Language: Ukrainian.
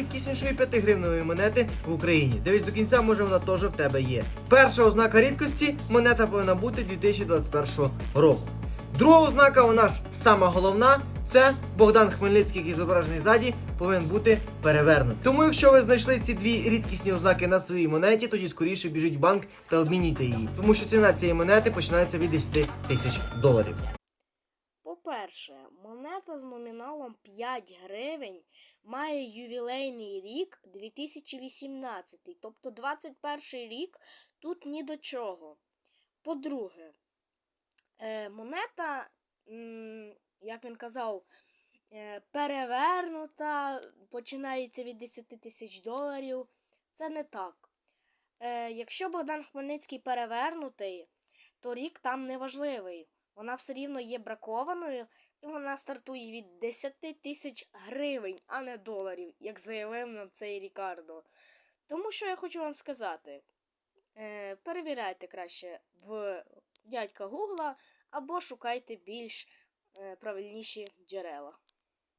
найрідкіснішої 5 гривневої монети в Україні. Дивись до кінця, може вона теж в тебе є. Перша ознака рідкості монета повинна бути 2021 року. Друга ознака, вона ж сама головна, це Богдан Хмельницький, який зображений ззаді, повинен бути перевернутий. Тому, якщо ви знайшли ці дві рідкісні ознаки на своїй монеті, тоді скоріше біжіть в банк та обмінюйте її. Тому що ціна цієї монети починається від 10 тисяч доларів. По-перше, монета з номіналом 5 гривень має ювілейний рік 2018, тобто 21 рік тут ні до чого. По-друге, е, монета, як він казав, е, перевернута, починається від 10 тисяч доларів. Це не так. Е, якщо Богдан Хмельницький перевернутий, то рік там не важливий. Вона все рівно є бракованою, і вона стартує від 10 тисяч гривень, а не доларів, як заявив нам цей Рікардо. Тому що я хочу вам сказати: е, перевіряйте краще в дядька Гугла або шукайте більш е, правильніші джерела.